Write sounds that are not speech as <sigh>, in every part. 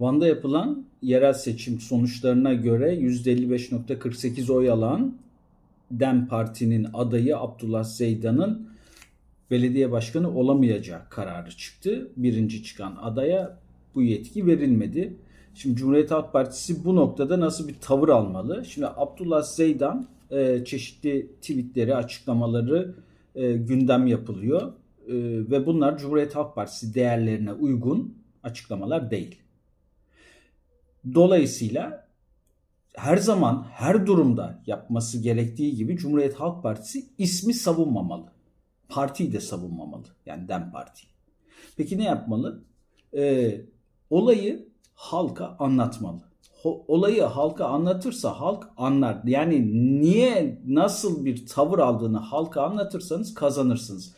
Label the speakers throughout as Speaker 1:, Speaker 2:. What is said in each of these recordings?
Speaker 1: Van'da yapılan yerel seçim sonuçlarına göre %55.48 oy alan DEM Parti'nin adayı Abdullah Zeydan'ın belediye başkanı olamayacağı kararı çıktı. Birinci çıkan adaya bu yetki verilmedi. Şimdi Cumhuriyet Halk Partisi bu noktada nasıl bir tavır almalı? Şimdi Abdullah Zeydan e, çeşitli tweetleri, açıklamaları e, gündem yapılıyor. E, ve bunlar Cumhuriyet Halk Partisi değerlerine uygun açıklamalar değil. Dolayısıyla her zaman her durumda yapması gerektiği gibi Cumhuriyet Halk Partisi ismi savunmamalı. Partiyi de savunmamalı. Yani DEM Parti. Peki ne yapmalı? Ee, olayı halka anlatmalı. Olayı halka anlatırsa halk anlar. Yani niye nasıl bir tavır aldığını halka anlatırsanız kazanırsınız.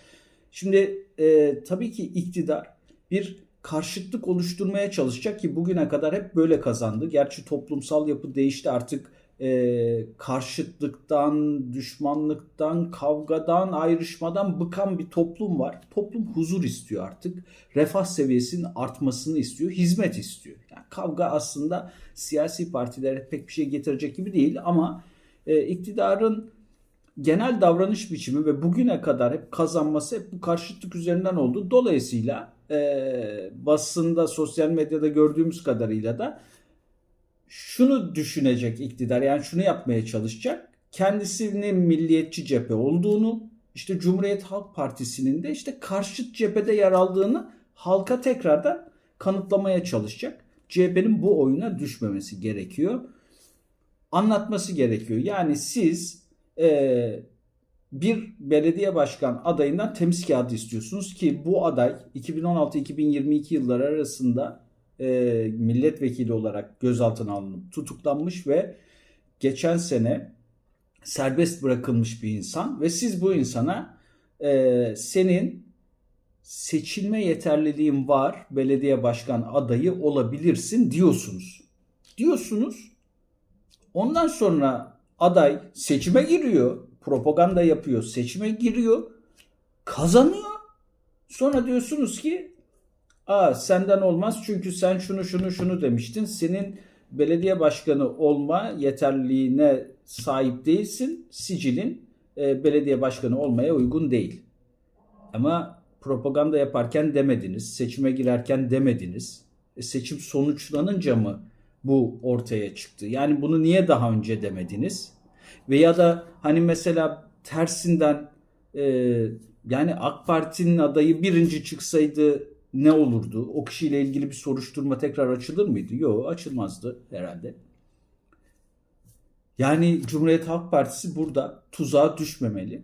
Speaker 1: Şimdi e, tabii ki iktidar bir karşıtlık oluşturmaya çalışacak ki bugüne kadar hep böyle kazandı. Gerçi toplumsal yapı değişti artık e, karşıtlıktan, düşmanlıktan, kavgadan, ayrışmadan bıkan bir toplum var. Toplum huzur istiyor artık. Refah seviyesinin artmasını istiyor, hizmet istiyor. Yani kavga aslında siyasi partilere pek bir şey getirecek gibi değil ama e, iktidarın genel davranış biçimi ve bugüne kadar hep kazanması hep bu karşıtlık üzerinden oldu. Dolayısıyla e, basında, sosyal medyada gördüğümüz kadarıyla da şunu düşünecek iktidar yani şunu yapmaya çalışacak. Kendisinin milliyetçi cephe olduğunu işte Cumhuriyet Halk Partisi'nin de işte karşıt cephede yer aldığını halka tekrardan kanıtlamaya çalışacak. CHP'nin bu oyuna düşmemesi gerekiyor. Anlatması gerekiyor. Yani siz e, bir belediye başkan adayından temiz kağıdı istiyorsunuz ki bu aday 2016-2022 yılları arasında e, milletvekili olarak gözaltına alınıp tutuklanmış ve geçen sene serbest bırakılmış bir insan ve siz bu insana e, senin seçilme yeterliliğin var belediye başkan adayı olabilirsin diyorsunuz. Diyorsunuz. Ondan sonra aday seçime giriyor, propaganda yapıyor, seçime giriyor, kazanıyor. Sonra diyorsunuz ki Aa, senden olmaz çünkü sen şunu şunu şunu demiştin. Senin belediye başkanı olma yeterliliğine sahip değilsin. Sicilin e, belediye başkanı olmaya uygun değil. Ama propaganda yaparken demediniz. Seçime girerken demediniz. E, seçim sonuçlanınca mı bu ortaya çıktı? Yani bunu niye daha önce demediniz? Veya da hani mesela tersinden e, yani AK Parti'nin adayı birinci çıksaydı ne olurdu? O kişiyle ilgili bir soruşturma tekrar açılır mıydı? Yok açılmazdı herhalde. Yani Cumhuriyet Halk Partisi burada tuzağa düşmemeli.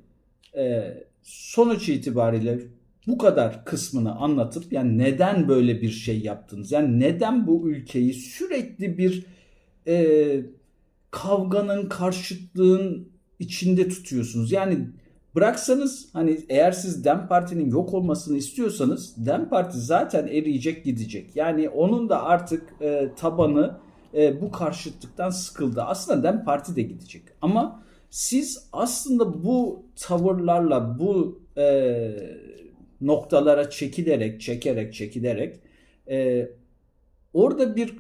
Speaker 1: Ee, sonuç itibariyle bu kadar kısmını anlatıp yani neden böyle bir şey yaptınız? Yani neden bu ülkeyi sürekli bir e, kavganın, karşıtlığın içinde tutuyorsunuz? Yani Bıraksanız hani eğer siz Dem Parti'nin yok olmasını istiyorsanız Dem Parti zaten eriyecek gidecek. Yani onun da artık e, tabanı e, bu karşıtlıktan sıkıldı. Aslında Dem Parti de gidecek. Ama siz aslında bu tavırlarla bu e, noktalara çekilerek, çekerek, çekilerek e, orada bir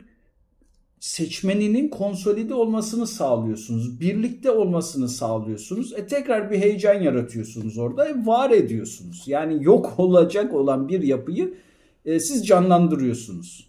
Speaker 1: seçmeninin konsolide olmasını sağlıyorsunuz. Birlikte olmasını sağlıyorsunuz. E tekrar bir heyecan yaratıyorsunuz orada. E, var ediyorsunuz. Yani yok <laughs> olacak olan bir yapıyı e, siz canlandırıyorsunuz.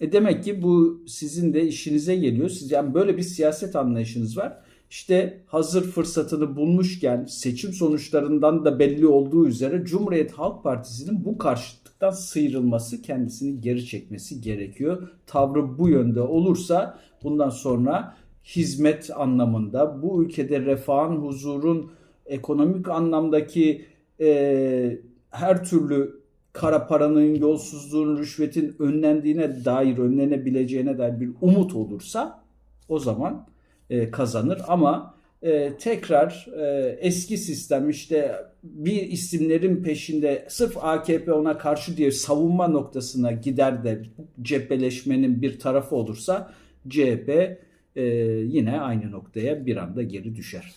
Speaker 1: E demek ki bu sizin de işinize geliyor. Siz yani böyle bir siyaset anlayışınız var. İşte hazır fırsatını bulmuşken seçim sonuçlarından da belli olduğu üzere Cumhuriyet Halk Partisi'nin bu karşıtlıktan sıyrılması, kendisini geri çekmesi gerekiyor. Tavrı bu yönde olursa bundan sonra hizmet anlamında bu ülkede refahın, huzurun, ekonomik anlamdaki e, her türlü kara paranın, yolsuzluğun, rüşvetin önlendiğine dair, önlenebileceğine dair bir umut olursa o zaman e, kazanır ama e, tekrar e, eski sistem işte bir isimlerin peşinde sırf AKP ona karşı diye savunma noktasına gider de cepheleşmenin bir tarafı olursa CHP e, yine aynı noktaya bir anda geri düşer.